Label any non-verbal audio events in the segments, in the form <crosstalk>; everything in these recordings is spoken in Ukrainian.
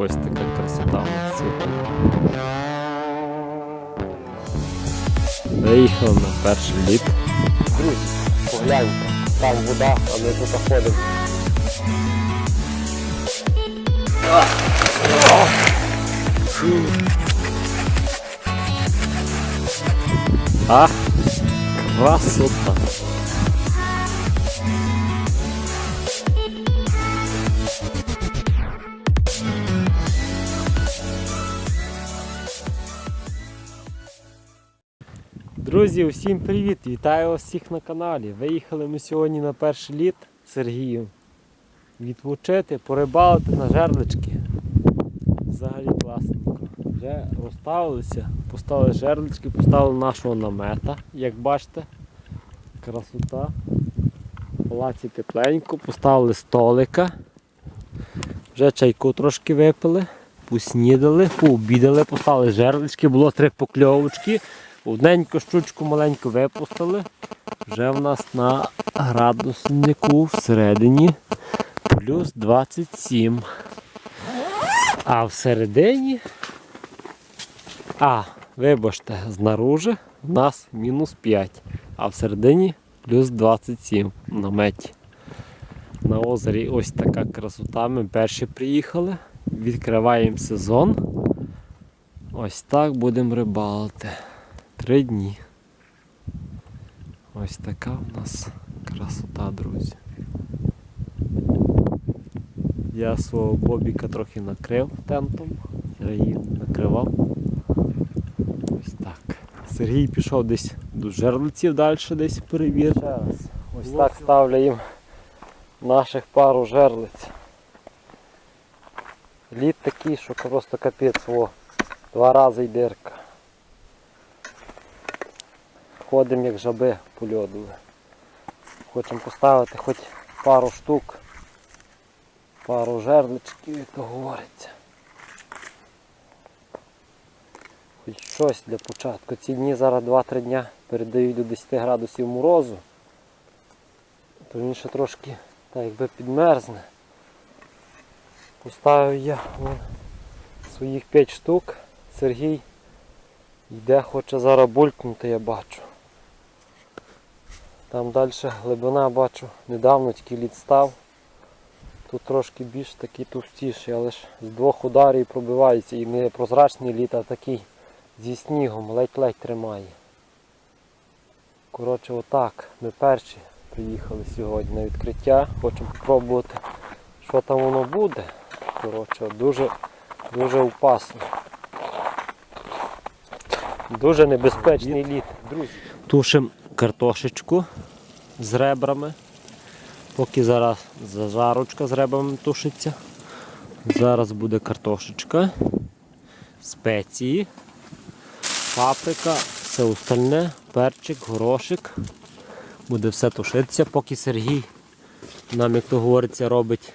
Ось така красота нас. Виїхав на перший літ. Друзі, погляньте, там вода, а ми тут ходимо. А, красота. Друзі, усім привіт! Вітаю вас всіх на каналі. Виїхали ми сьогодні на перший літ з Сергієм. Відпочити, порибалити на жерлички. Взагалі класненько. Вже розставилися, поставили жерлички, поставили нашого намета, як бачите. Красота. Палаці тепленько, поставили столика. Вже чайку трошки випили, поснідали, пообідали, поставили жерлички, було три покльовочки. Одненьку щучку маленьку випустили. Вже в нас на градуснику всередині плюс 27. А всередині. А, вибачте, знаружи в нас мінус 5, а всередині плюс 27 на меті. На озері ось така красота. Ми перші приїхали. Відкриваємо сезон. Ось так будемо рибалити. Три дні. Ось така в нас красота, друзі. Я свого бобіка трохи накрив тентом, Сергій накривав. Ось так. Сергій пішов десь до жерлиців далі десь перевірити. Ось так ставляємо наших пару жерлиць. Лід такий, що просто капець, во. Два рази й дирка. Ходимо як жаби по льоду. Хочемо поставити хоч пару штук, пару жерличків, як то говориться. Хоч щось для початку. Ці дні зараз 2-3 дня передають до 10 градусів морозу. То він ще трошки так якби підмерзне. Поставив я вон, своїх 5 штук. Сергій йде, хоче зараз булькнути, я бачу. Там далі глибина бачу, недавно тільки лід став. Тут трошки більш такий товстіший, але ж з двох ударів пробивається і не прозрачний лід, а такий зі снігом, ледь-ледь тримає. Коротше, отак. Ми перші приїхали сьогодні на відкриття. Хочемо спробувати, що там воно буде. Коротше, дуже, дуже опасно. Дуже небезпечний лід. Друзі. Тушимо картошечку з ребрами. Поки зараз зажарочка з ребрами тушиться. Зараз буде картошечка, спеції, паприка, все остальне, перчик, горошик. Буде все тушитися, поки Сергій нам, як то говориться, робить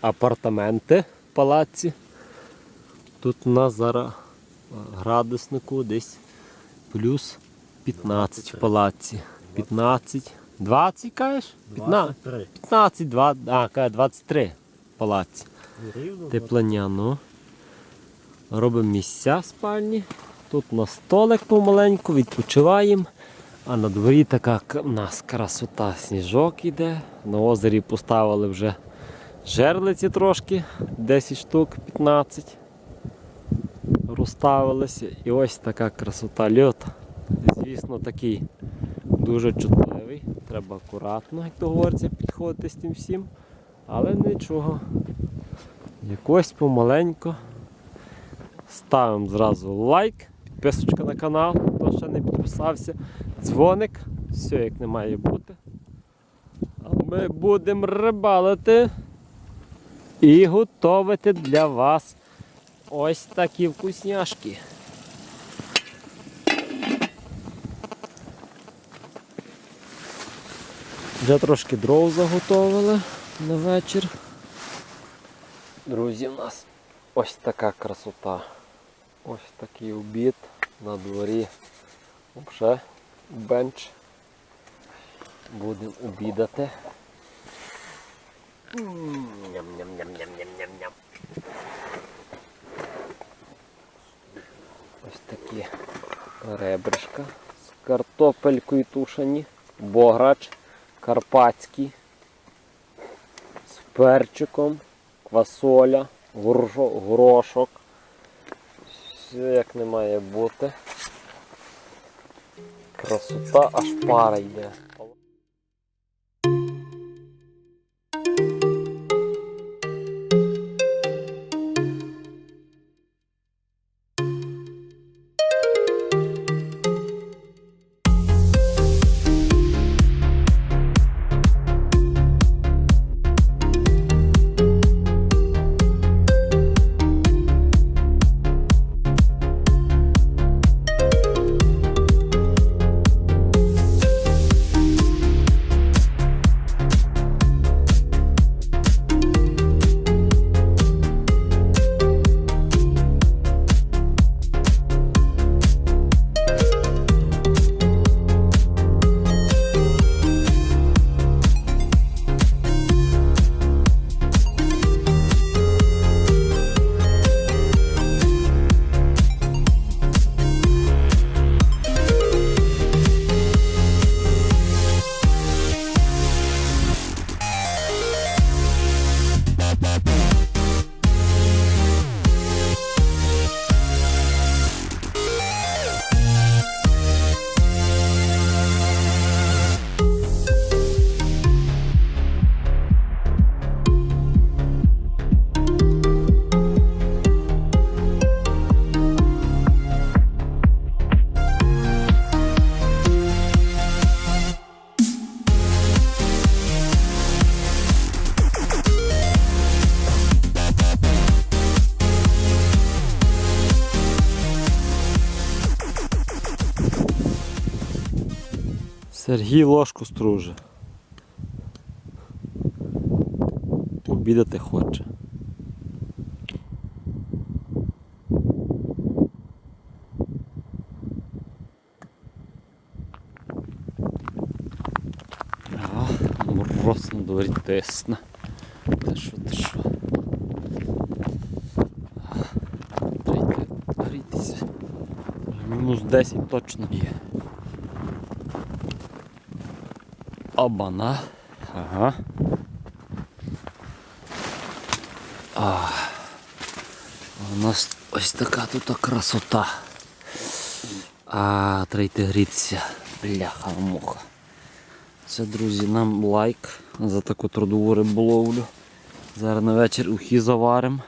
апартаменти в палаці. Тут у нас зараз градуснику десь плюс 15 в палаці. 15. 20 кажеш? 15. 15, 2, а, каже, 23 в палаці. Теплення, ну. Робимо місця в спальні. Тут у нас столик помаленьку, відпочиваємо. А на дворі така у нас красота, сніжок іде. На озері поставили вже жерлиці трошки, 10 штук, 15 розставилися. І ось така красота льот. Звісно, такий дуже чутливий. Треба акуратно, як то говориться, підходити з тим всім. Але нічого. Якось помаленько. Ставимо зразу лайк, підписочка на канал, хто ще не підписався, дзвоник, все як не має бути. А ми будемо рибалити і готувати для вас ось такі вкусняшки. Вже трошки дров заготовили на вечір. Друзі, у нас ось така красота. Ось такий обід на дворі. Вже бенч. Будемо обідати. Ням-ням-ням-ням-ням-ням-ням. Ось такі ребришка з картопелькою тушені, бограч, карпатський, з перчиком, квасоля, горошок. Все як не має бути. Красота аж пара йде. Сергій ложку струже. Обідати хоче. А, мороз на дворі тисне. Та що, та що? Треба. Мінус 10 точно є. Обана. Ага. А. У нас ось така тут красота. А, треба йти грітися. Бляха муха. Це, друзі, нам лайк за таку трудову риболовлю. Зараз на вечір ухи заваримо.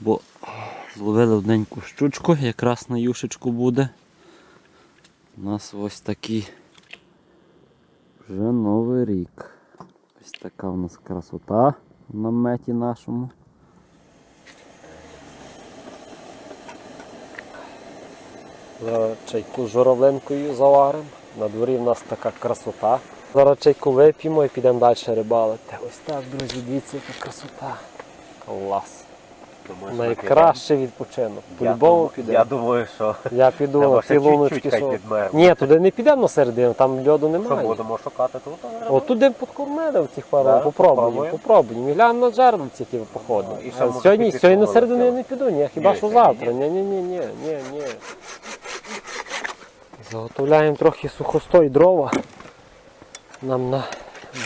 Бо зловили одненьку щучку, якраз на юшечку буде. У нас ось такий вже новий рік. Ось така у нас красота в наметі нашому. Зараз чайку з журавлинкою заваримо. На дворі в нас така красота. Зараз чайку вип'ємо і підемо далі рибалити. Ось так, друзі, дивіться, яка красота. Клас. Найкращий відпочинок. По-любому підемо. Я думаю, що Я піду Треба на ще чуть-чуть хай що- підмерзнемо. Ні, туди не підемо на середину, там льоду що немає. будемо шукати тут. От туди подкормили в цих пару, Да? попробуємо, Попробуємо. попробуємо. І глянемо на джерелці, які походили. І ще А може Сьогодні, піти сьогодні на по середину я не піду, ні, хіба Ні, що сьогодні завтра. Ні, ні, ні, ні, ні, ні. Заготовляємо трохи сухостой дрова. Нам на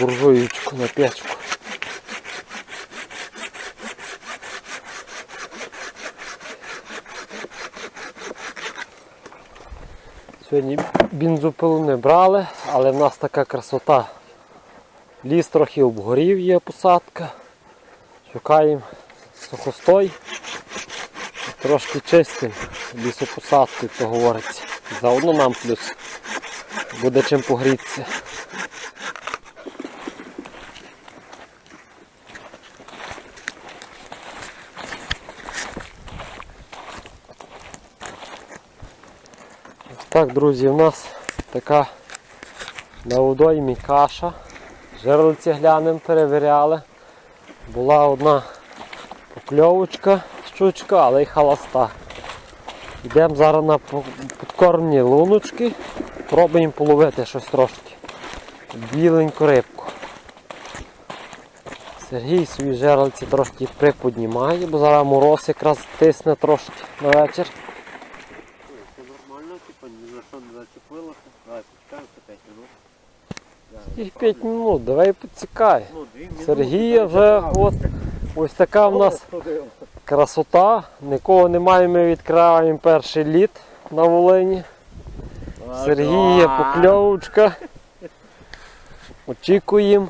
буржуєчку, на печку. Сьогодні бензопилу не брали, але в нас така красота. Ліс трохи обгорів, є посадка. Шукаємо сухостой. Трошки чистим лісопосадки, то говориться. Заодно нам плюс буде чим погрітися. Так, друзі, у нас така на водоймі каша. Жерлиці глянемо, перевіряли. Була одна покльовочка, щучка, але й халаста. Йдемо зараз на підкормні луночки, пробуємо половити щось трошки. Біленьку рибку. Сергій свої жерлиці трошки приподнімає, бо зараз мороз якраз тисне трошки на вечір. 5 минут, давай підсікай. Ну. Сергія вже от ось така в нас красота. Нікого немає, ми відкриваємо перший лід на Волині. Сергія покльовочка. Очікуємо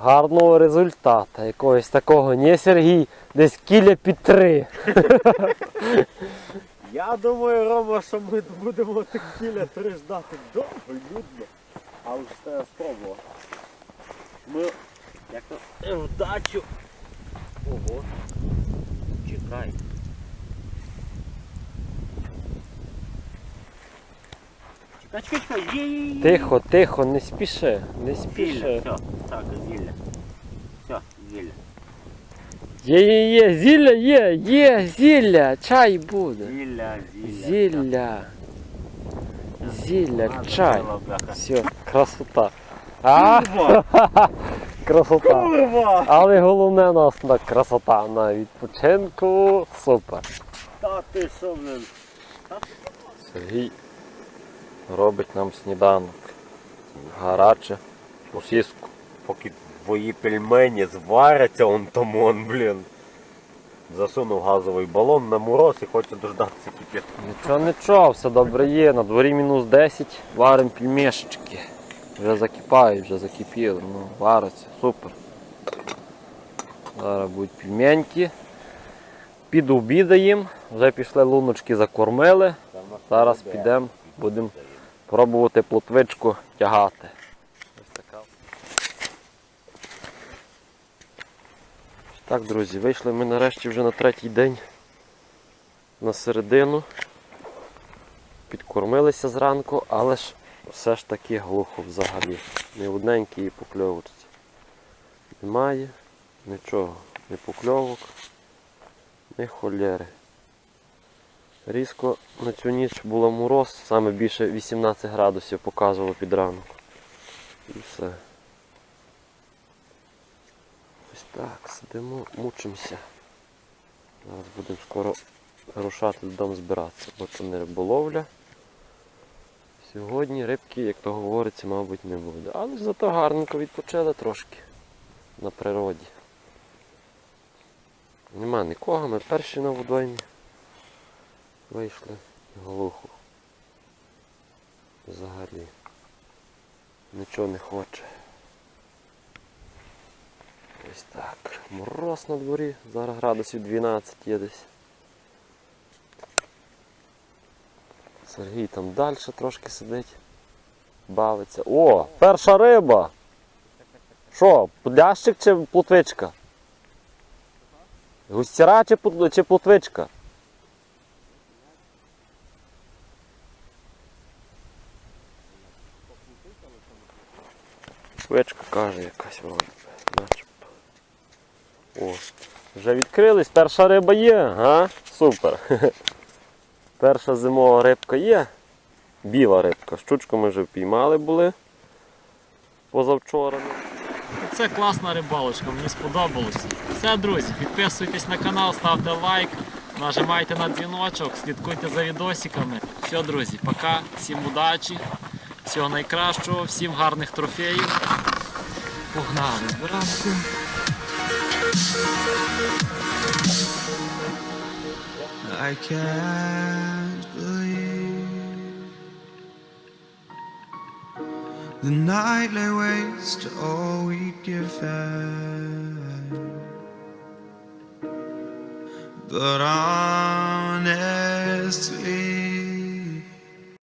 гарного результату. Якогось такого. Не Сергій, десь кіля під три. Я думаю, Рома, що ми будемо тих кіля три ждати довго і А вже треба спробувати. Ми як то вдачу. Ого. Чекай. Чекай, чекай, чекай. Є. Тихо, тихо, не спіши, не Зілля, спіши. все, так, зілля. Все, зілля. Є, є, є, зілля є, є, зілля, чай буде. Зілля, зілля. Зілля. Зілля, чай. Все, красота. А, Курва! <laughs> красота. Курва! Але головне у нас на красота на відпочинку. Супер. Та ти що, блин? Сергій робить нам сніданок. Гаряче. Сосиску. Поки твої пельмені зваряться, он там он, блін. Засунув газовий балон на мороз і хоче дождатися кипятку. Нічого, нічого, все добре є. На дворі мінус 10, варимо пельмешечки. Вже закипають, вже закипіли, ну, вариться, супер. Зараз будуть пельменьки. Підобідаємо, вже пішли луночки закормили. Зараз підемо, будемо пробувати плотвичку тягати. Ось така. Так, друзі, вийшли ми нарешті вже на третій день на середину. Підкормилися зранку, але ж все ж таки глухо взагалі. Не одненький і покльовочці. Немає нічого, ні покльовок, ні холєри. Різко на цю ніч було мороз, саме більше 18 градусів показувало під ранок. І все. Ось так, сидимо, мучимося. Зараз будемо скоро рушати додому збиратися, бо це не риболовля. Сьогодні рибки, як то говориться, мабуть, не буде. Але зато гарненько відпочили трошки на природі. Нема нікого, ми перші на водоймі. Вийшли глухо. Взагалі. Нічого не хоче. Ось так. Мороз на дворі, зараз градусів 12 є десь. Сергій там далі трошки сидить, бавиться. О, перша риба! Що, плящик чи плотвичка? Густіра чи, чи плотвичка? Плотвичка каже якась вроді. О, вже відкрились, перша риба є, га? Супер. <laughs> Перша зимова рибка є. Біла рибка. Щучку ми вже впіймали були позавчора. Це класна рибалочка, мені сподобалось. Все, друзі, підписуйтесь на канал, ставте лайк, нажимайте на дзвіночок, слідкуйте за відосиками. Все, друзі, пока, всім удачі, всього найкращого, всім гарних трофеїв. Погнали зранку. I can't believe the night lay waste to all we'd given. But honestly,